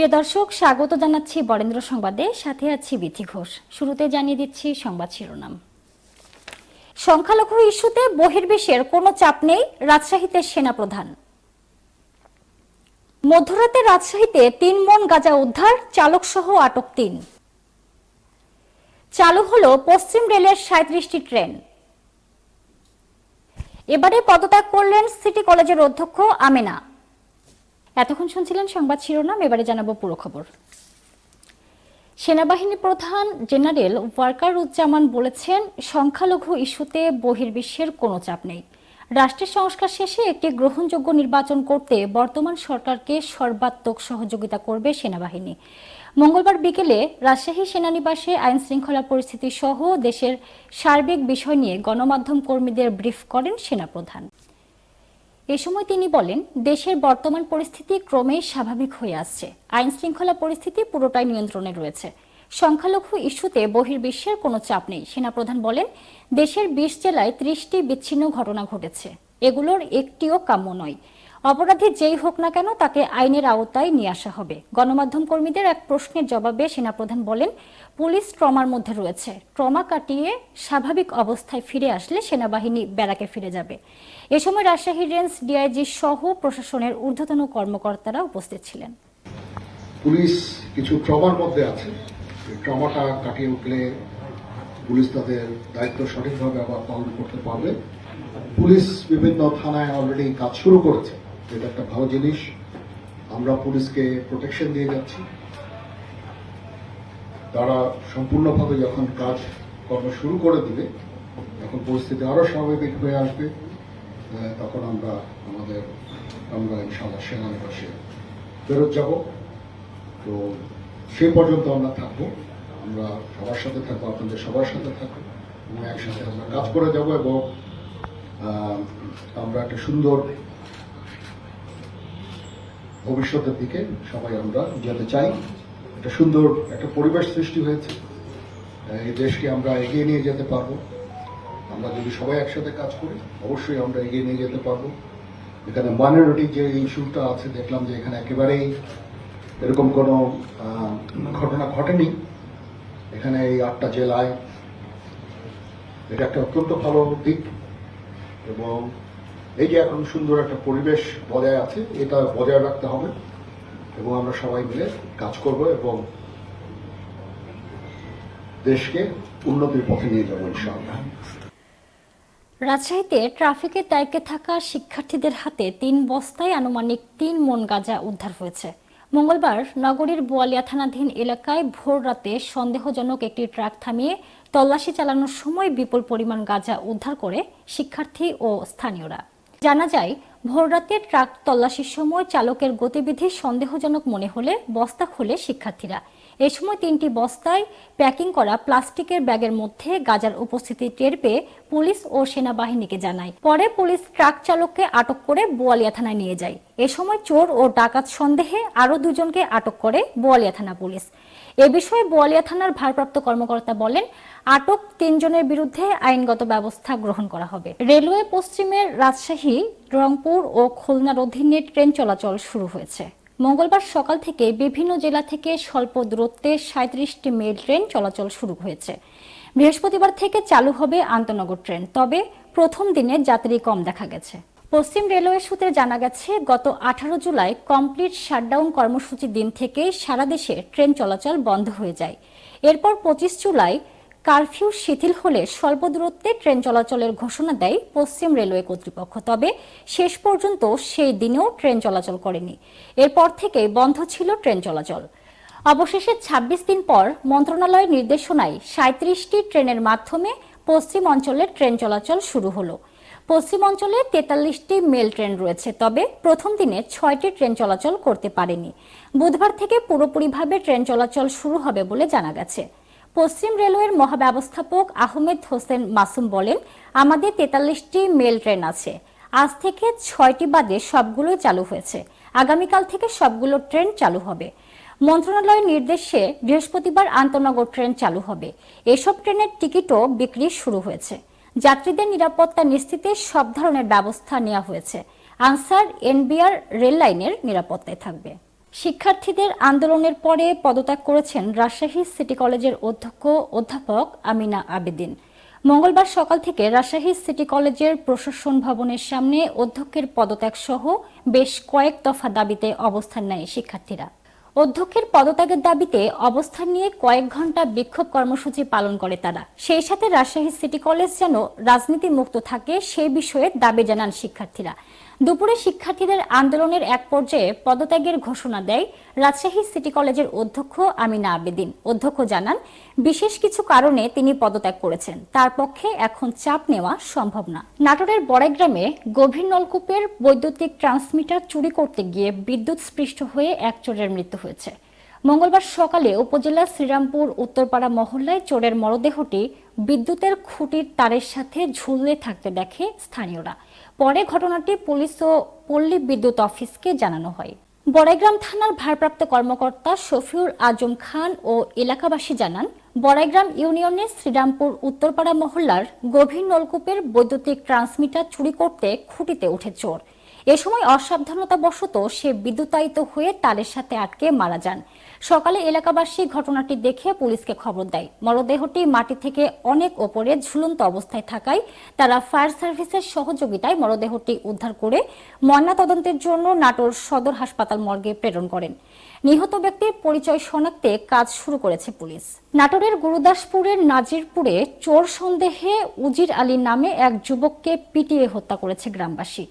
প্রিয় দর্শক, স্বাগত জানাচ্ছি বরেন্দ্র সংবাদে। সাথে আছি বিথি ঘোষ। শুরুতে জানিয়ে দিচ্ছি সংবাদ শিরোনাম। সংখ্যালঘু ইস্যুতে বহির্বিশ্বের কোনো চাপ নেই রাজশাহীতে সেনাপ্রধান। মধ্যরাতে রাজশাহীতে তিন মন গাঁজা উদ্ধার চালক সহ আটক তিন। চালু হলো পশ্চিম রেলের সাঁত্রিশটি ট্রেন। এবারে পদত্যাগ করলেন সিটি কলেজের অধ্যক্ষ আমেনা। এতক্ষণ শুনছিলেন সংবাদ শিরোনাম, এবারে জানাব পুরো খবর। সেনাবাহিনী প্রধান জেনারেল ওয়ার্কারুজ্জামান বলেছেন, সংখ্যালঘু ইস্যুতে বহির্বিশ্বের কোনো চাপ নেই। রাষ্ট্রের সংস্কার শেষে একটি গ্রহণযোগ্য নির্বাচন করতে বর্তমান সরকারকে সর্বাত্মক সহযোগিতা করবে সেনাবাহিনী। মঙ্গলবার বিকেলে রাজশাহী সেনানিবাসে আইন শৃঙ্খলা পরিস্থিতি সহ দেশের সার্বিক বিষয় নিয়ে গণমাধ্যম কর্মীদের ব্রিফ করেন সেনাপ্রধান। এ সময় তিনি বলেন, দেশের বর্তমান পরিস্থিতি ক্রমেই স্বাভাবিক হয়ে আসছে। আইন শৃঙ্খলা পরিস্থিতি পুরোটাই নিয়ন্ত্রণে রয়েছে। সংখ্যালঘু ইস্যুতে বহির্বিশ্বের কোনো চাপ নেই। সেনাপ্রধান বলেন, দেশের বিশ জেলায় ত্রিশটি বিচ্ছিন্ন ঘটনা ঘটেছে। এগুলোর একটিও কাম্য নয়। অপরাধী যেই হোক না কেন তাকে আইনের আওতায় নিয়ে আসা হবে। গণমাধ্যম কর্মীদের এক প্রশ্নের জবাবে সেনাপ্রধান বলেন, পুলিশ ট্রমার মধ্যে রয়েছে। ট্রমা কাটিয়ে স্বাভাবিক অবস্থায় ফিরে আসলে সেনাবাহিনী ব্যারাকে ফিরে যাবে। এ সময় রাজশাহী রেঞ্জ ডিআইজি সহ প্রশাসনের ঊর্ধ্বতন কর্মকর্তারা উপস্থিত ছিলেন। পুলিশ কিছু ট্রমার মধ্যে আছে। ট্রমাটা কাটিয়ে উঠলে পুলিশ তাদের দায়িত্ব সঠিকভাবে আবার পালন করতে পারবে। পুলিশ বিভিন্ন থানায় অলরেডি কাজ শুরু করেছে। এটা একটা ভালো জিনিস, আমরা পুলিশকে প্রোটেকশন দিয়ে যাচ্ছি। তারা সম্পূর্ণভাবে যখন কাজ কর্ম শুরু করে দিবে, তখন পরিস্থিতি আরও স্বাভাবিক হয়ে আসবে তখন আমরা আমাদের, আমরা ইনশাআল্লাহ সেনানিবাসে ফেরত যাব। তো সেই পর্যন্ত আমরা থাকব। আমরা সবার সাথে থাকব, আপনাদের সবার সাথে থাকব। এবং একসাথে আমরা কাজ করে যাব এবং আমরা একটা সুন্দর ভবিষ্যতের দিকে সবাই আমরা যেতে চাই। একটা সুন্দর একটা পরিবেশ সৃষ্টি হয়েছে। এই দেশকে আমরা এগিয়ে নিয়ে যেতে পারব। আমরা যদি সবাই একসাথে কাজ করি, অবশ্যই আমরা এগিয়ে নিয়ে যেতে পারব। এখানে মাইনরিটি যে ইস্যুটা আছে, দেখলাম যে এখানে একেবারেই এরকম কোনো ঘটনা ঘটেনি। এখানে এই আটটা জেলায় এটা একটা অত্যন্ত ভালো দিক এবং এই যে এখন সুন্দর একটা পরিবেশ বজায় আছে, এটা বজায় রাখতে হবে এবং আমরা সবাই মিলে কাজ করব এবং দেশকে উন্নতির পথে নিয়ে যাব ইনশাআল্লাহ। রাজশাহীতে ট্রাফিকের দায়িত্বে থাকা শিক্ষার্থীদের হাতে তিন বস্তায় আনুমানিক তিন মন গাঁজা উদ্ধার হয়েছে। মঙ্গলবার নগরীর বোয়ালিয়া থানাধীন এলাকায় ভোর রাতে সন্দেহজনক একটি ট্রাক থামিয়ে তল্লাশি চালানোর সময় বিপুল পরিমাণ গাঁজা উদ্ধার করে শিক্ষার্থী ও স্থানীয়রা। জানা যায়, ভোররাতে ট্রাক তল্লাশির সময় চালকের গতিবিধি সন্দেহজনক মনে হলে বস্তা খুলে শিক্ষার্থীরা। এ সময় তিনটি বস্তায় প্যাকিং করা প্লাস্টিকের ব্যাগের মধ্যে গাজার উপস্থিতি টের পেয়ে পুলিশ ও সেনাবাহিনীকে জানায়। পরে পুলিশ ট্রাক চালককে আটক করে বোয়ালিয়া থানায় নিয়ে যায়। এ সময় চোর ও ডাকাত সন্দেহে আরও দুজনকে আটক করে বোয়ালিয়া থানা পুলিশ। এ বিষয়ে বোয়ালিয়া থানার ভারপ্রাপ্ত কর্মকর্তা বলেন, আটক তিনজনের বিরুদ্ধে আইনগত ব্যবস্থা গ্রহণ করা হবে। রেলওয়ে পশ্চিমের রাজশাহী, রংপুর ও খুলনার অধীনে ট্রেন চলাচল শুরু হয়েছে। মঙ্গলবার সকাল থেকে বিভিন্ন জেলা থেকে স্বল্প দূরত্বে সাঁত্রিশটি মেল ট্রেন চলাচল শুরু হয়েছে। বৃহস্পতিবার থেকে চালু হবে আন্তনগর ট্রেন, তবে প্রথম দিনে যাত্রী কম দেখা গেছে। পশ্চিম রেলওয়ে সূত্রে জানা গেছে, গত আঠারো জুলাই কমপ্লিট শাটডাউন কর্মসূচির দিন থেকেই সারা দেশে ট্রেন চলাচল বন্ধ হয়ে যায়। এরপর পঁচিশ জুলাই কারফিউ শিথিল হলে স্বল্প দূরত্বে ট্রেন চলাচলের ঘোষণা দেয় পশ্চিম রেলওয়ে কর্তৃপক্ষ। তবে শেষ পর্যন্ত সেই দিনেও ট্রেন চলাচল করেনি। এরপর থেকে বন্ধ ছিল ট্রেন চলাচল। অবশেষে ২৬ দিন পর মন্ত্রণালয়ের নির্দেশনায় সাঁত্রিশটি ট্রেনের মাধ্যমে পশ্চিম অঞ্চলের ট্রেন চলাচল শুরু হলো। পশ্চিম অঞ্চলে তেতাল্লিশটি মেল ট্রেন রয়েছে, তবে প্রথম দিনে ছয়টি ট্রেন চলাচল করতে পারেনি। বুধবার থেকে পুরোপুরিভাবে ট্রেন চলাচল শুরু হবে বলে জানা গেছে। পশ্চিম রেলওয়ের মহাব্যবস্থাপক আহমেদ হোসেন মাসুম বলেন, আমাদের তেতাল্লিশটি মেল ট্রেন আছে। আজ থেকে ছয়টি বাদে সবগুলোই চালু হয়েছে। আগামীকাল থেকে সবগুলো ট্রেন চালু হবে। মন্ত্রণালয়ের নির্দেশে বৃহস্পতিবার আন্তনগর ট্রেন চালু হবে। এসব ট্রেনের টিকিটও বিক্রি শুরু হয়েছে। যাত্রীদের নিরাপত্তা নিশ্চিতে সব ধরনের ব্যবস্থা নেওয়া হয়েছে। আনসার এনবিআর রেল লাইনের নিরাপত্তায় থাকবে। শিক্ষার্থীদের আন্দোলনের পরে পদত্যাগ করেছেন রাজশাহী সিটি কলেজের অধ্যক্ষ অধ্যাপক আমিনা আবেদিন। মঙ্গলবার সকাল থেকে রাজশাহী সিটি কলেজের প্রশাসন ভবনের সামনে অধ্যক্ষের পদত্যাগ সহ বেশ কয়েক দফা দাবিতে অবস্থান নেয় শিক্ষার্থীরা। অধ্যক্ষের পদত্যাগের দাবিতে অবস্থান নিয়ে কয়েক ঘণ্টা বিক্ষোভ কর্মসূচি পালন করে তারা। সেই সাথে রাজশাহী সিটি কলেজ যেন রাজনীতি মুক্ত থাকে সেই বিষয়ে দাবি জানান শিক্ষার্থীরা। দুপুরে শিক্ষার্থীদের আন্দোলনের এক পর্যায়ে পদত্যাগের ঘোষণা দেয় রাজশাহী সিটি কলেজের অধ্যক্ষ আমিনা আবেদিন। অধ্যক্ষ জানান, বিশেষ কিছু কারণে তিনি পদত্যাগ করেছেন। তার পক্ষে এখন চাপ নেওয়া সম্ভব না। নাটোরের বড়াইগ্রামে গভীর নলকূপের বৈদ্যুতিক ট্রান্সমিটার চুরি করতে গিয়ে বিদ্যুৎ স্পৃষ্ট হয়ে এক চোরের মৃত্যু হয়েছে। মঙ্গলবার সকালে উপজেলার শ্রীরামপুর উত্তরপাড়া মহল্লায় চোরের মরদেহটি বিদ্যুতের খুঁটির তারের সাথে ঝুলে থাকতে দেখে স্থানীয়রা। পরে ঘটনাটি পুলিশ ও পল্লী বিদ্যুৎ অফিসকে জানানো হয়। বড়াইগ্রাম থানার ভারপ্রাপ্ত কর্মকর্তা শফিউল আজম খান ও এলাকাবাসী জানান, বড়াইগ্রাম ইউনিয়নের শ্রীরামপুর উত্তরপাড়া মহল্লার গভীর নলকূপের বৈদ্যুতিক ট্রান্সমিটার চুরি করতে খুঁটিতে ওঠে চোর। এ সময় অসাবধানতাবশত সে বিদ্যুতায়িত হয়ে তালের সাথে আটকে মারা যান। সকালে এলাকাবাসী ঘটনাটি দেখে পুলিশকে খবর দেয়। মরদেহটি মাটি থেকে অনেক ওপরে ঝুলন্ত অবস্থায় থাকায় তারা ফায়ার সার্ভিসের সহযোগিতায় মরদেহটি উদ্ধার করে ময়নাতদন্তের জন্য নাটোর সদর হাসপাতাল মর্গে প্রেরণ করেন। নিহত ব্যক্তির পরিচয় শনাক্তে কাজ শুরু করেছে পুলিশ। নাটোরের গুরুদাসপুরের নাজিরপুরে চোর সন্দেহে উজির আলী নামে এক যুবককে পিটিয়ে হত্যা করেছে গ্রামবাসী।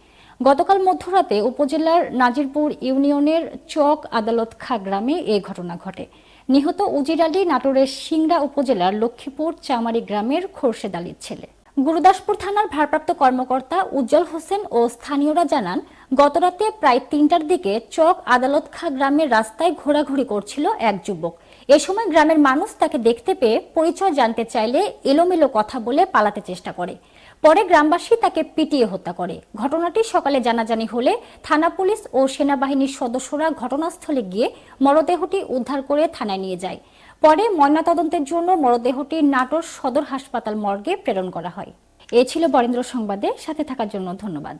গতকাল মধ্যরাতে উপজেলার নাজিরপুর ইউনিয়নের চক আদালত খা গ্রামে এ ঘটনা ঘটে। নিহত উজির আলী নাটোরের সিংড়া উপজেলার লক্ষ্মীপুর চামারি গ্রামের খোরশেদ আলীর ছেলে। গুরুদাসপুর থানার ভারপ্রাপ্ত কর্মকর্তা উজ্জ্বল হোসেন ও স্থানীয়রা জানান, গতরাতে প্রায় তিনটার দিকে চক আদালত খা গ্রামের রাস্তায় ঘোরাঘুরি করছিল এক যুবক। এ সময় গ্রামের মানুষ তাকে দেখতে পেয়ে পরিচয় জানতে চাইলে এলোমেলো কথা বলে পালাতে চেষ্টা করে। পরে গ্রামবাসী তাকে পিটিয়ে হত্যা করে। ঘটনাটি সকালে জানাজানি হলে থানা পুলিশ ও সেনাবাহিনীর সদস্যরা ঘটনাস্থলে গিয়ে মরদেহটি উদ্ধার করে থানায় নিয়ে যায়। পরে ময়নাতদন্তের জন্য মরদেহটি নাটোর সদর হাসপাতাল মর্গে প্রেরণ করা হয়। এ ছিল বরেন্দ্র সংবাদে। সাথে থাকার জন্য ধন্যবাদ।